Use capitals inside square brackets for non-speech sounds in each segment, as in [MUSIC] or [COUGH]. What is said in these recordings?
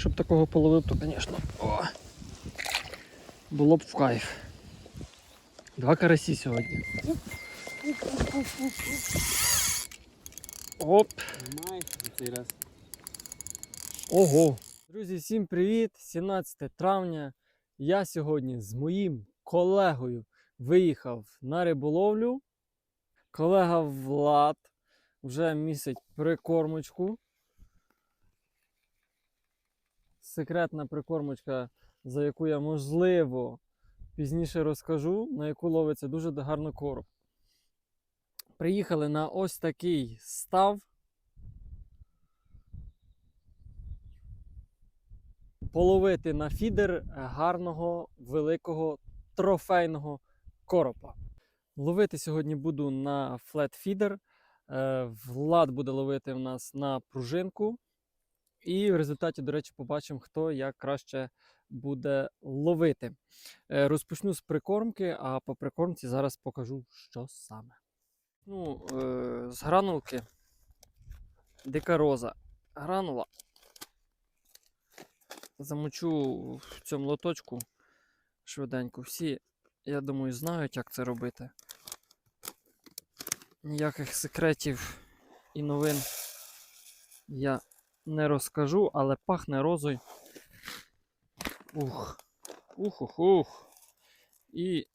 Щоб такого половив, то, звісно, було б в кайф. Два карасі сьогодні. Оп! Ого! Друзі, всім привіт! 17 травня. Я сьогодні з моїм колегою виїхав на риболовлю. Колега Влад вже місить прикормочку. Секретна прикормочка, за яку я можливо пізніше розкажу, на яку ловиться дуже гарно короб. Приїхали на ось такий став. половити на фідер гарного великого трофейного коропа. Ловити сьогодні буду на флет-фідер. Е, Влад буде ловити в нас на пружинку. І в результаті, до речі, побачимо, хто як краще буде ловити. Е, Розпочну з прикормки, а по прикормці зараз покажу, що саме. Ну, е, з гранулки. Дика роза. Гранула замочу в цьому лоточку швиденько. Всі, я думаю, знають, як це робити. Ніяких секретів і новин я не розкажу, але пахне розою. Ух. Ух, ух, ух. І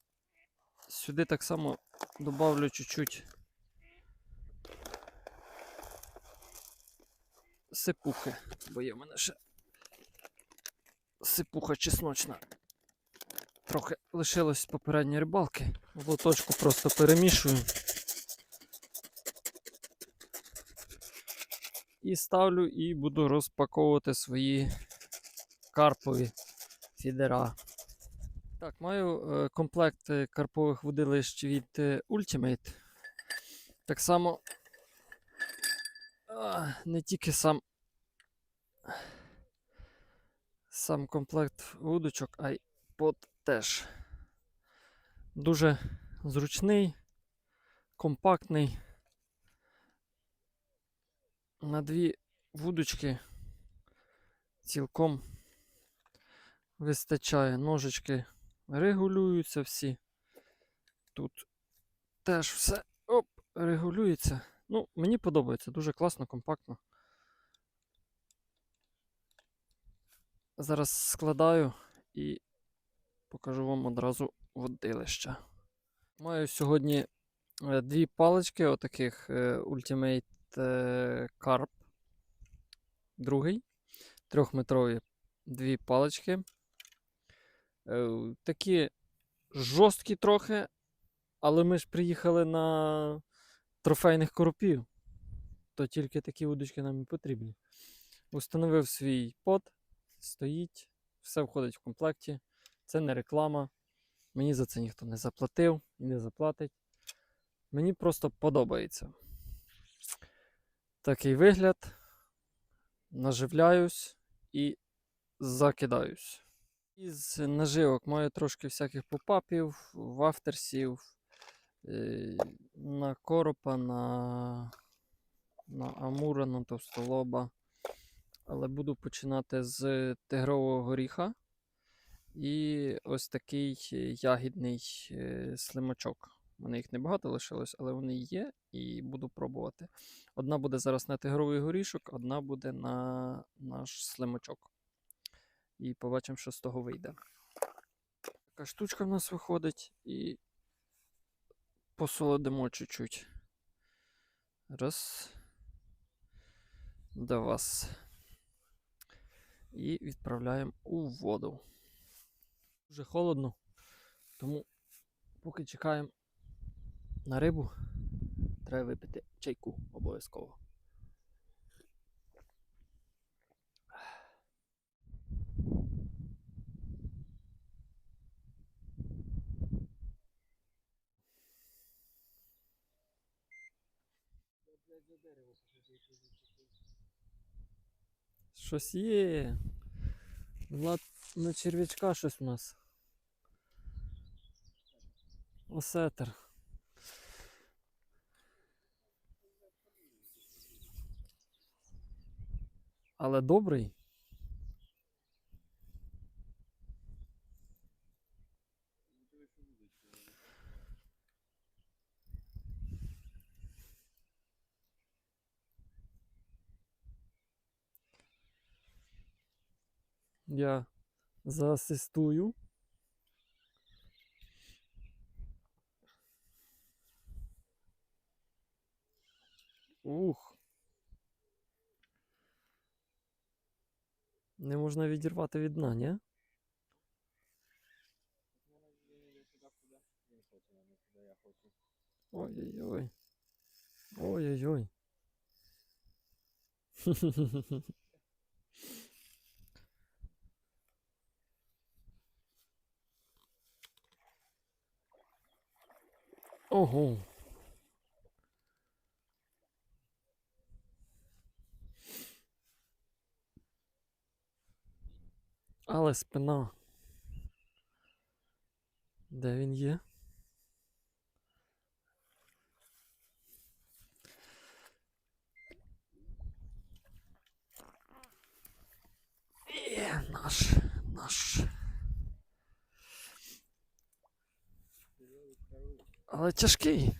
сюди так само добавлю чуть-чуть сипухи, бо є в мене ще сипуха чесночна. Трохи лишилось з попередньої рибалки. В лоточку просто перемішую. І ставлю і буду розпаковувати свої карпові фідера. Так, маю е, комплект е, карпових водилищ від е, Ultimate. Так само а, не тільки сам сам комплект вудочок, а й под теж. Дуже зручний, компактний. На дві вудочки цілком вистачає. Ножички регулюються всі. Тут теж все оп, регулюється. Ну, мені подобається, дуже класно, компактно. Зараз складаю і покажу вам одразу водилище. Маю сьогодні е, дві палички, отаких е, Ultimate е, Carp. Другий. Трьохметрові дві палички. Е, Такі жорсткі трохи, але ми ж приїхали на трофейних коропів. То тільки такі удочки нам і потрібні. Установив свій под стоїть, все входить в комплекті. Це не реклама. Мені за це ніхто не заплатив і не заплатить. Мені просто подобається. Такий вигляд. Наживляюсь і закидаюсь. Із наживок маю трошки всяких попапів, вафтерсів, е, на коропа, на, на амура, на товстолоба. Але буду починати з тигрового горіха і ось такий ягідний е, слимачок. У мене їх небагато лишилось, але вони є і буду пробувати. Одна буде зараз на тигровий горішок, одна буде на наш слимачок. І побачимо, що з того вийде. Така штучка в нас виходить і посолодимо чуть-чуть. Раз. До вас і відправляємо у воду. Дуже холодно, тому поки чекаємо на рибу, треба випити чайку обов'язково. Щось є. Влад на черв'ячка щось у нас. Осетер. але добрий. Я заасистую. Ух. Не можна відірвати від дна, ні? Ой-ой-ой. Ой-ой-ой. [LAUGHS] Ого. Але спина. Де він є? Є наш, наш. Але тяжкий.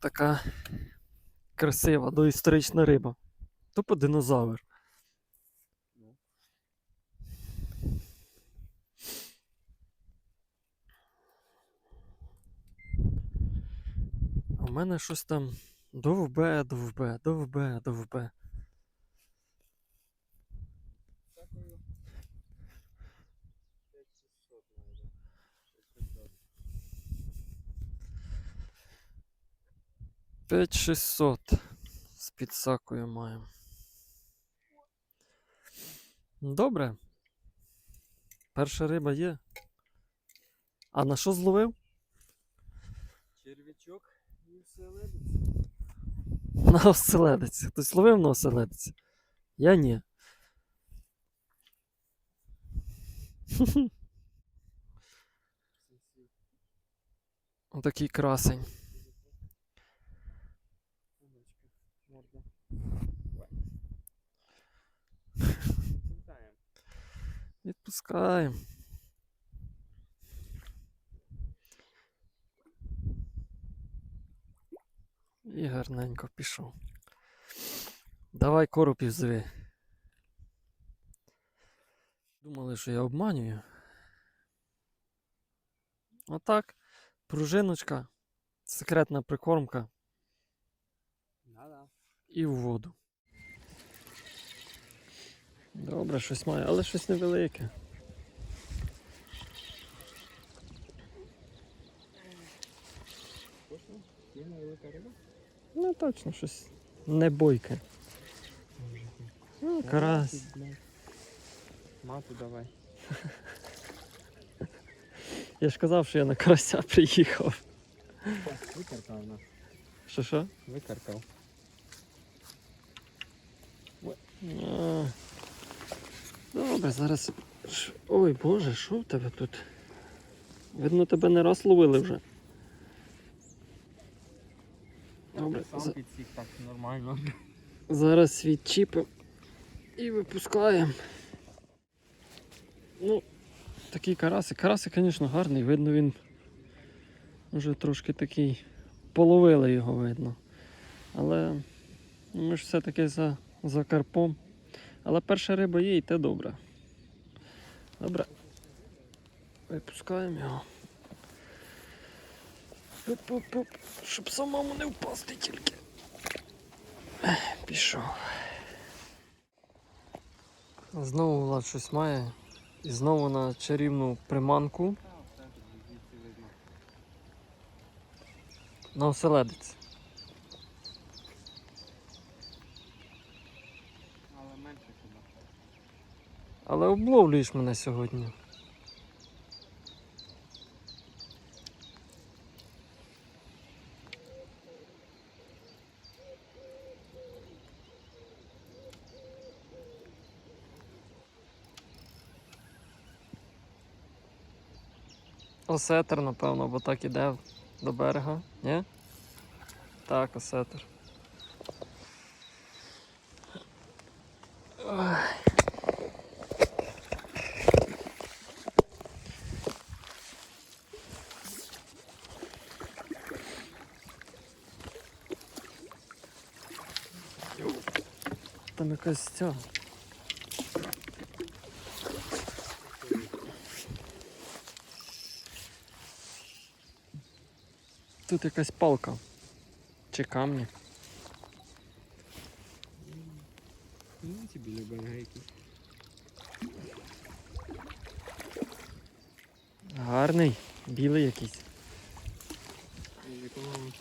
Така красива доісторична риба. Тупо динозавр. В мене щось там довбе, довбе, довбе, довбе. П'ять шістсот з підсакою маємо. Добре. Перша риба є. А на що зловив? Червячок і вселенець. На оселедець. Хтось ловив на оселедець? Я ні. Отакий красень. Відпускаємо. І гарненько пішов. Давай коропів зви. Думали, що я обманюю. Отак. Пружиночка, секретна прикормка Да-да. і в воду. Добре, щось має, але щось невелике. Ну точно щось не бойке. Ну, карась. Мату давай. Я ж казав, що я на карася приїхав. Викаркав наш. Що що? Викаркав. А, Добре, зараз. Ой Боже, що в тебе тут? Видно, тебе не раз ловили вже. Добре, Сам за- підсік так нормально. зараз відчіпимо і випускаємо. Ну, такий карасик. Карасик, звісно, гарний, видно, він вже трошки такий. Половили його видно. Але ми ж все-таки за, за карпом. Але перша риба є і те добре. Добре. Випускаємо його. Оп-оп-оп. Щоб самому не впасти тільки. Пішов. Знову Влад щось має. І знову на чарівну приманку на оселедець. Але менше хіба. Але обловлюєш мене сьогодні. Осетер, напевно, бо так іде до берега, ні? Так, осетер. Ой. Там якась. Тут якась палка. Чи камні. Ну, біля берега. Гарний, білий якийсь. Якого вам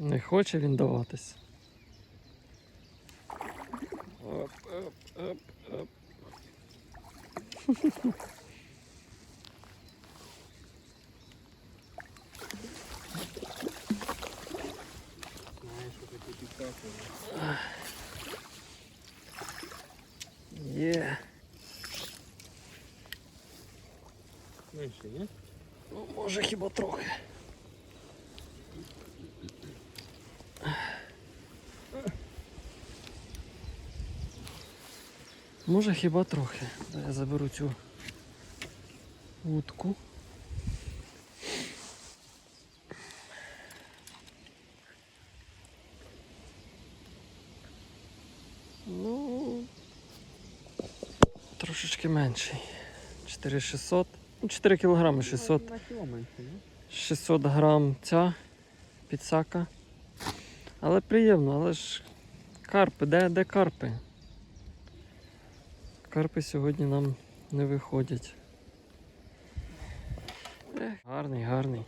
Не хоче він даватись. Оп, оп, оп, оп. Є. Менше, ні? Ну, може хіба трохи. Може хіба трохи. Я заберу цю утку. Ну, трошечки менший. 4600. Ну, 4 кілограми 600. На кіло менше, ні? 600 грам ця підсака. Але приємно, але ж карпи, де, де карпи? Карпи сьогодні нам не виходять. Ех, гарний, гарний.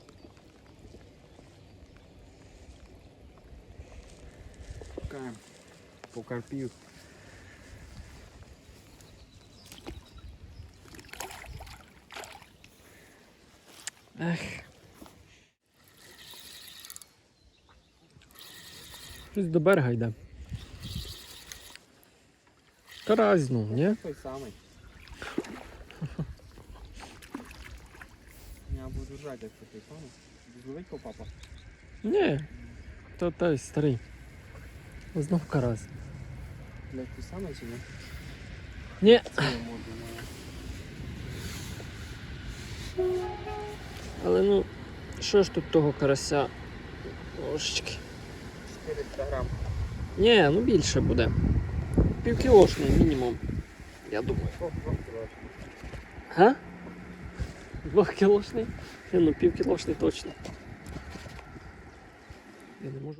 Шукаємо. По карпів. Ех. Щось до берега йде. Карась, ну, ні? Той самий. [LAUGHS] Я буду жати, якщо той самий. Зловить папа. Ні. То той старий. Знов карась. Блять, той самий чи ні? Ні. Це ну. Але ну, що ж тут того карася? Трошечки. 400 грам. Ні, ну більше буде. Півкілошний мінімум. Я думаю. Га? Двохкілошний? Ну півкілошний точно. Я не можу.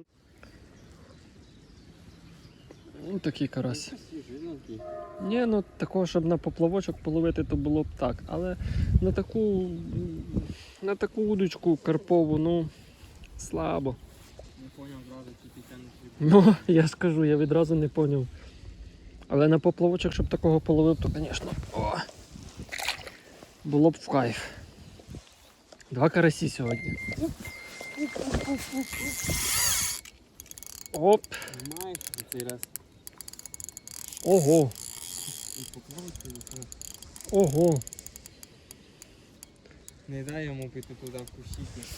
Ну такий карась. Ні, ну такого, щоб на поплавочок половити, то було б так. Але на таку, на таку удочку карпову, ну, слабо. Не поняв чи ти Ну, [LAUGHS] я ж кажу, я відразу не поняв. Але на поплавочок, щоб такого половив, то, звісно, о, було б в кайф. Два карасі сьогодні. Оп! Знаєш, цей раз. Ого! Ого! Не дай йому піти туди в кущики.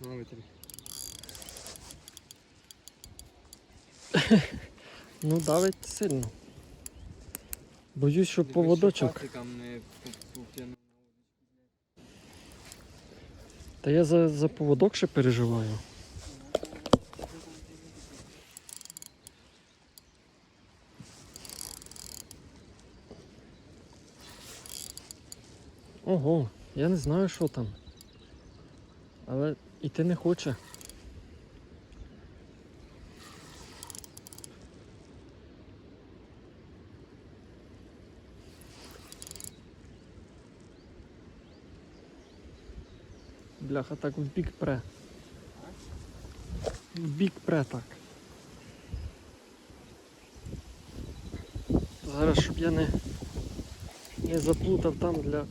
На витри. Ну давить сильно. Боюсь, що поводочок. Та я за, за поводок ще переживаю. Ого, я не знаю, що там. Але іти не хоче. бляха, так в бік пре. В бік пре так. Зараз щоб я не не заплутав там для...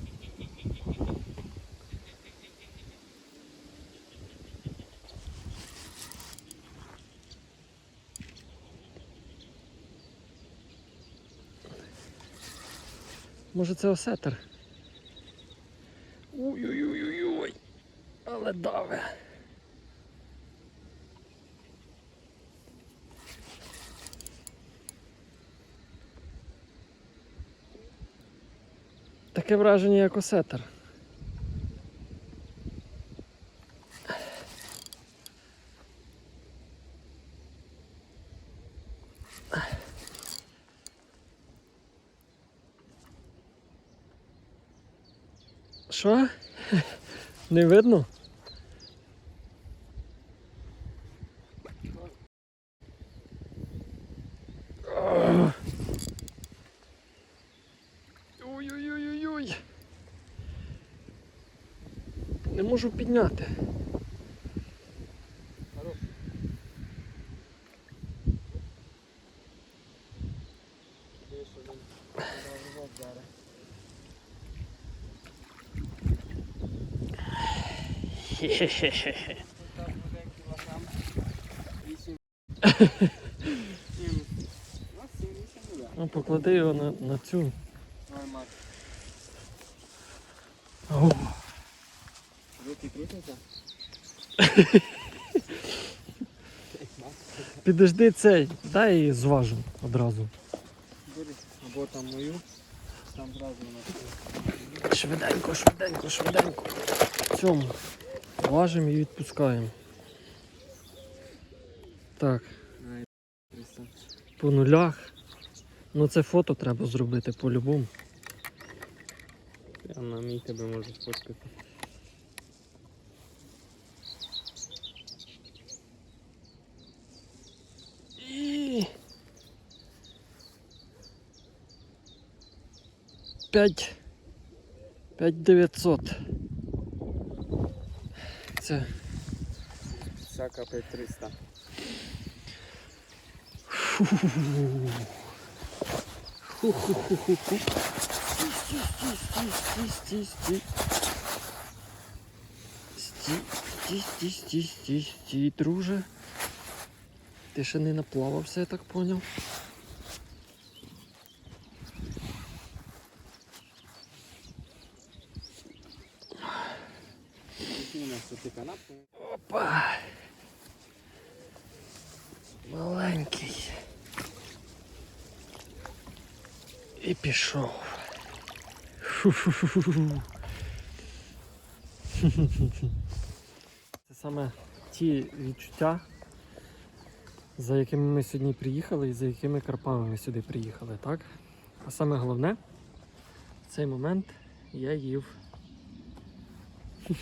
Може це осетер? Ой-ой-ой. Але. Таке враження, як осетер. Що? [LAUGHS] Не видно? Можу підняти. Хе-хе-хе. [LAUGHS] Ну, поклади його на, на цю. [LAUGHS] Підожди цей, дай її зважу одразу. Або там мою. Там зразу вона. Швиденько, швиденько, швиденько. Цьому. Важимо і відпускаємо. Так, по нулях. Ну це фото треба зробити по-любому. Я на мій тебе можу сфоткати. 5 5900. Це. Всяка 5300. Ху-ху-ху-ху-ху. Стій, стій, друже. Ти ще не наплавався, я так поняв. [LAUGHS] Це саме ті відчуття, за якими ми сьогодні приїхали і за якими карпами ми сюди приїхали, так? А саме головне, в цей момент я їв [LAUGHS]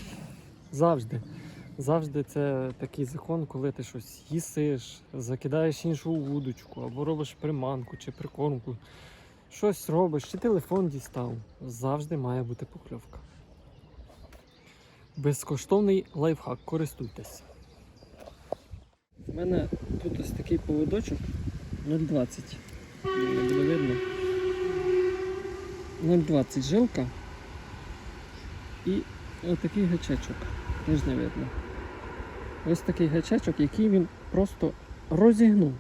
завжди. Завжди це такий закон, коли ти щось їсиш, закидаєш іншу удочку, або робиш приманку чи прикормку. Щось робиш, чи телефон дістав. Завжди має бути покльовка. Безкоштовний лайфхак, користуйтесь. У мене тут ось такий поводочок 0,20. Не буде видно. 0,20 жилка і отакий гачечок. Теж не видно. Ось такий гачечок, який він просто розігнув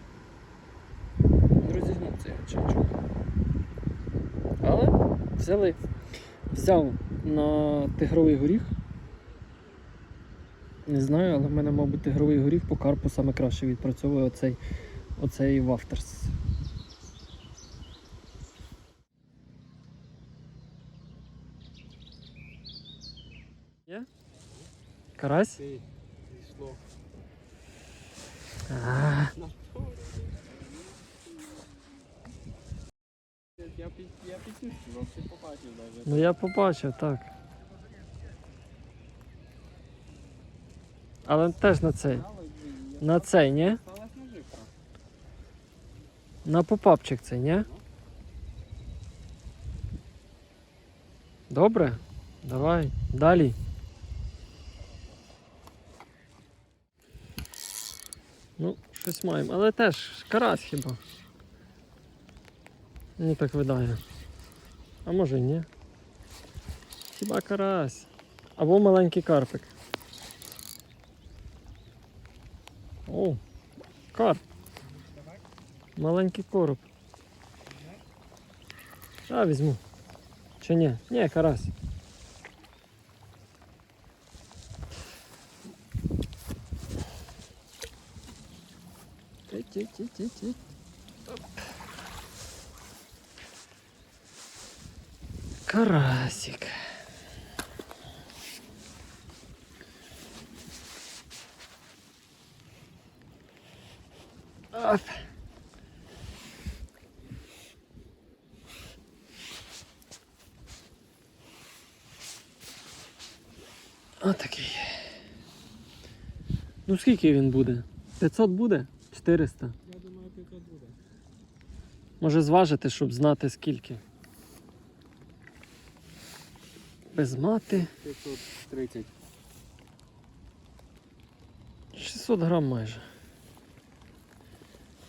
цей гачечок. Але взяли, взяв на тигровий горіх. Не знаю, але в мене, мабуть, тигровий горіх по карпу саме краще відпрацьовує оцей, оцей вафтерс. Є? Карась? Пішло. Я під я підчувствував, ти побачив навіть. ну я побачив, так. Але теж на цей. На цей, ні? На попапчик цей, ні? Добре? Давай, далі. Ну, щось маємо, але теж карась хіба. Мені так видає. А може і ні. Хіба карась. Або маленький карпик. О, карп. Маленький короб. А, візьму. Чи ні? Ні, карась. Ті-ті-ті-ті-ті. Карасик. Оп. Отакий. Ну скільки він буде? 500 буде? 400? Я думаю, 500 буде. Може зважити, щоб знати скільки. Без мати 530. 600 грам майже.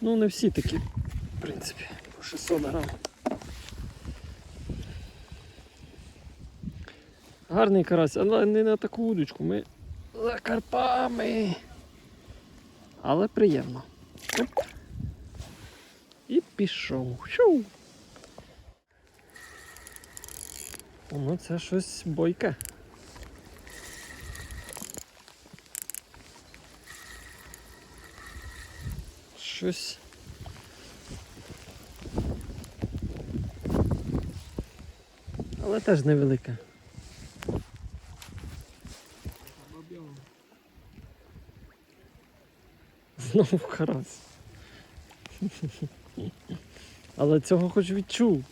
Ну, не всі такі, в принципі, по 600 грам. Гарний карась, але не на таку удочку. Ми за карпами. Але приємно. І пішов. Шоу. Ну, це щось бойке. Щось. Але теж невелике. Знову [LAUGHS] карась. Але цього хоч відчув.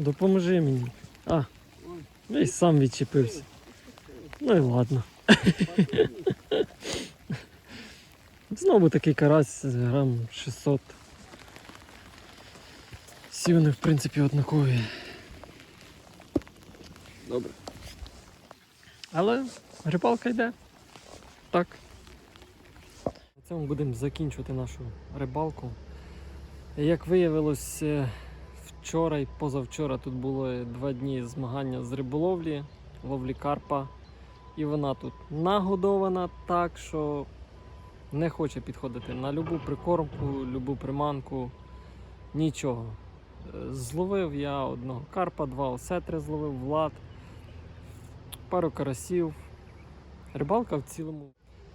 Допоможи мені. А, я й сам відчепився. Ну і ладно. [LAUGHS] Знову такий карась з грам 600. Всі вони, в принципі, однакові. Добре. Але рибалка йде. Так. На цьому будемо закінчувати нашу рибалку. Як виявилось, е, вчора і позавчора тут було два дні змагання з риболовлі, ловлі карпа. І вона тут нагодована так, що не хоче підходити на любу прикормку, любу приманку. Нічого. Е, Зловив я одного карпа, два осетри зловив влад, пару карасів. Рибалка в цілому.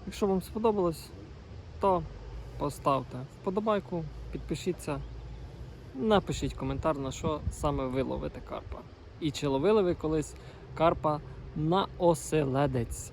Якщо вам сподобалось, то поставте вподобайку, підпишіться, напишіть коментар, на що саме ви ловите карпа. І чи ловили ви колись карпа на оселедець.